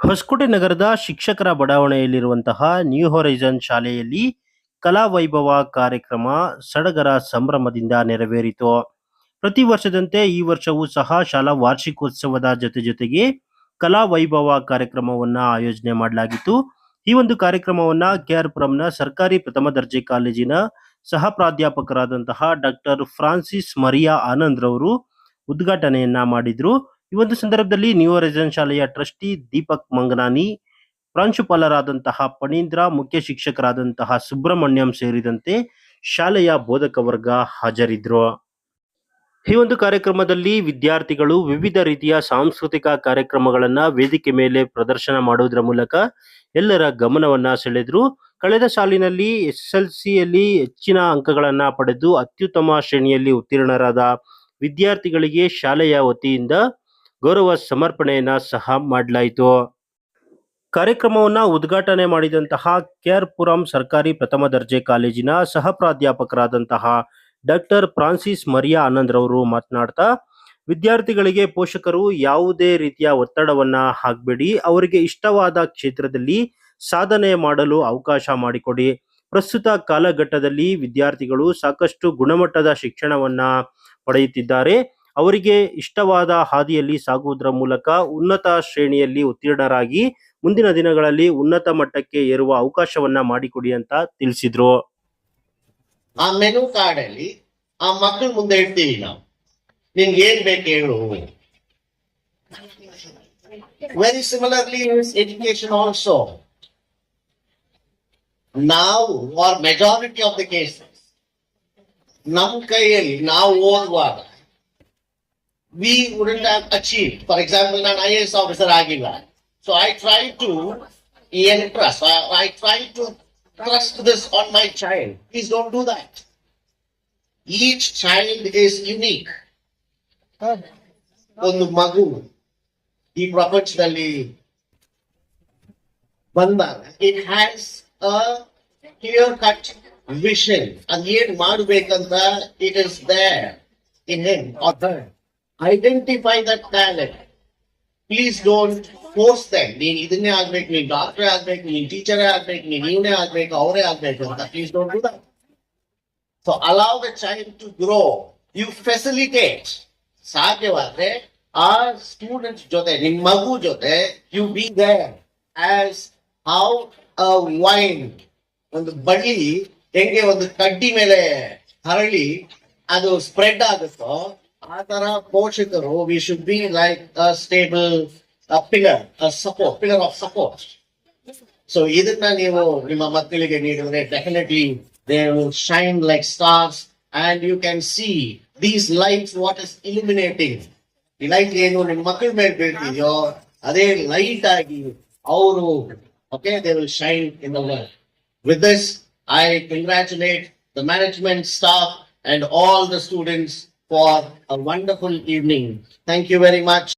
ಹೊಸಕೋಟೆ ನಗರದ ಶಿಕ್ಷಕರ ಬಡಾವಣೆಯಲ್ಲಿರುವಂತಹ new horizon ಶಾಲೆಯಲ್ಲಿ ಕಲಾ ವೈಭವ ಕಾರ್ಯಕ್ರಮ ಸಡಗರ ಸಂಭ್ರಮದಿಂದ ನೆರವೇರಿತು. ಪ್ರತಿ ವರ್ಷದಂತೆ ಈ ವರ್ಷವೂ ಸಹ ಶಾಲಾ ವಾರ್ಷಿಕೋತ್ಸವದ ಜೊತೆ ಜೊತೆಗೆ ಕಲಾ ವೈಭವ ಕಾರ್ಯಕ್ರಮವನ್ನ ಆಯೋಜನೆ ಮಾಡಲಾಗಿತ್ತು. ಈ ಒಂದು ಕಾರ್ಯಕ್ರಮವನ್ನ ಕೆಆರ್ ಪುರಂನ ಸರ್ಕಾರಿ ಪ್ರಥಮ ದರ್ಜೆ ಕಾಲೇಜಿನ ಸಹ ಪ್ರಾಧ್ಯಾಪಕರಾದಂತಹ ಡಾಕ್ಟರ್ ಫ್ರಾನ್ಸಿಸ್ ಮರಿಯಾ ಆನಂದ್ ರವರು ಉದ್ಘಾಟನೆಯನ್ನ ಮಾಡಿದ್ರು. ಈ ಒಂದು ಸಂದರ್ಭದಲ್ಲಿ ನ್ಯೂ ರೆಸಿಡೆನ್ಸ್ ಶಾಲೆಯ ಟ್ರಸ್ಟಿ ದೀಪಕ್ ಮಂಗನಾನಿ, ಪ್ರಾಂಶುಪಾಲರಾದಂತಹ ಪಣೀಂದ್ರ, ಮುಖ್ಯ ಶಿಕ್ಷಕರಾದಂತಹ ಸುಬ್ರಹ್ಮಣ್ಯಂ ಸೇರಿದಂತೆ ಶಾಲೆಯ ಬೋಧಕ ವರ್ಗ ಹಾಜರಿದ್ರು. ಈ ಒಂದು ಕಾರ್ಯಕ್ರಮದಲ್ಲಿ ವಿದ್ಯಾರ್ಥಿಗಳು ವಿವಿಧ ರೀತಿಯ ಸಾಂಸ್ಕೃತಿಕ ಕಾರ್ಯಕ್ರಮಗಳನ್ನ ವೇದಿಕೆ ಮೇಲೆ ಪ್ರದರ್ಶನ ಮಾಡುವುದರ ಮೂಲಕ ಎಲ್ಲರ ಗಮನವನ್ನ ಸೆಳೆದ್ರು. ಕಳೆದ ಸಾಲಿನಲ್ಲಿ ಎಸ್ ಎಲ್ ಸಿಯಲ್ಲಿ ಹೆಚ್ಚಿನ ಅಂಕಗಳನ್ನ ಪಡೆದು ಅತ್ಯುತ್ತಮ ಶ್ರೇಣಿಯಲ್ಲಿ ಉತ್ತೀರ್ಣರಾದ ವಿದ್ಯಾರ್ಥಿಗಳಿಗೆ ಶಾಲೆಯ ವತಿಯಿಂದ ಗೌರವ ಸಮರ್ಪಣೆಯನ್ನ ಸಹ ಮಾಡಲಾಯಿತು. ಕಾರ್ಯಕ್ರಮವನ್ನ ಉದ್ಘಾಟನೆ ಮಾಡಿದಂತಹ ಕೆಆರ್ ಪುರಂ ಸರ್ಕಾರಿ ಪ್ರಥಮ ದರ್ಜೆ ಕಾಲೇಜಿನ ಸಹ ಪ್ರಾಧ್ಯಾಪಕರಾದಂತಹ ಡಾಕ್ಟರ್ ಫ್ರಾನ್ಸಿಸ್ ಮರಿಯಾ ಆನಂದ್ ರವರು ಮಾತನಾಡ್ತಾ, ವಿದ್ಯಾರ್ಥಿಗಳಿಗೆ ಪೋಷಕರು ಯಾವುದೇ ರೀತಿಯ ಒತ್ತಡವನ್ನ ಹಾಕಬೇಡಿ, ಅವರಿಗೆ ಇಷ್ಟವಾದ ಕ್ಷೇತ್ರದಲ್ಲಿ ಸಾಧನೆ ಮಾಡಲು ಅವಕಾಶ ಮಾಡಿಕೊಡಿ. ಪ್ರಸ್ತುತ ಕಾಲಘಟ್ಟದಲ್ಲಿ ವಿದ್ಯಾರ್ಥಿಗಳು ಸಾಕಷ್ಟು ಗುಣಮಟ್ಟದ ಶಿಕ್ಷಣವನ್ನ ಪಡೆಯುತ್ತಿದ್ದಾರೆ. ಅವರಿಗೆ ಇಷ್ಟವಾದ ಹಾದಿಯಲ್ಲಿ ಸಾಗುವುದರ ಮೂಲಕ ಉನ್ನತ ಶ್ರೇಣಿಯಲ್ಲಿ ಉತ್ತೀರ್ಣರಾಗಿ ಮುಂದಿನ ದಿನಗಳಲ್ಲಿ ಉನ್ನತ ಮಟ್ಟಕ್ಕೆ ಏರುವ ಅವಕಾಶವನ್ನ ಮಾಡಿಕೊಡಿ ಅಂತ ತಿಳಿಸಿದ್ರು. ಆ ಮೆನು ಕಾರ್ಡ್ ಅಲ್ಲಿ ಆ ಮಕ್ಕಳ ಮುಂದೆ ಇಡ್ತೀವಿ ನಾವು. ನಿಮ್ಗೆ ಏನ್ ಬೇಕು ಹೇಳು. ವೆರಿ ಸಿಮಿಲರ್ಲಿ ಎಜುಕೇಶನ್ ಆಲ್ಸೋ ನಾವು are majority of the cases ನಮ್ ಕೈಯಲ್ಲಿ ನಾವು ಓದುವಾಗ We wouldn't have achieve for example ನಾನು ಐ ಎಸ್ ಆಫೀಸರ್ ಆಗಿಲ್ಲ so I try to entrust I try to trust this on my child. Please don't do that. Each child is unique. ಒಂದು ಮಗು ಈ ಪ್ರಪಂಚದಲ್ಲಿ ಬಂದಾಗ it has a clear cut vision ಅದ್ ಏನ್ ಮಾಡ್ಬೇಕಂತ it is there in him identify that talent please don't force them ನೀನ್ ಇದನ್ನೇ ಆಗ್ಬೇಕು ನೀನ್ ಡಾಕ್ಟರ್ ಆಗ್ಬೇಕು ನೀನ್ ಟೀಚರೇ ಆಗ್ಬೇಕು ನೀನ್ ಇವನೇ ಆಗ್ಬೇಕು ಅವರೇ ಆಗ್ಬೇಕು ಅಂತ please don't do that so allow the child to grow you facilitate ಸಾಧ್ಯವಾದ್ರೆ ಆ ಸ್ಟೂಡೆಂಟ್ ಜೊತೆ ನಿಮ್ ಮಗು ಜೊತೆ you be there as how vine ಒಂದು ಬಳ್ಳಿ ಹೆಂಗೆ ಒಂದು ಕಡ್ಡಿ ಮೇಲೆ ಹರಳಿ, ಅದು ಸ್ಪ್ರೆಡ್ ಆಗುತ್ತೋ ಆ ತರ ಪೋಷಕರು we should be like a stable pillar support pillar of support so ಇದನ್ನ ನೀವು ನಿಮ್ಮ ಮಕ್ಕಳಿಗೆ ನೀಡಿದ್ರೆ definitely they will shine like stars and you can see these lights what is illuminating ಈ ಲೈಟ್ ಏನು ನಿಮ್ಮ ಮಕ್ಕಳ ಮೇಲೆ ಬೀಳ್ತಿದ್ಯೋ ಅದೇ ಲೈಟ್ ಆಗಿ ಅವರು okay they will shine in the world With this, I congratulate the management staff and all the students for a wonderful evening. Thank you very much.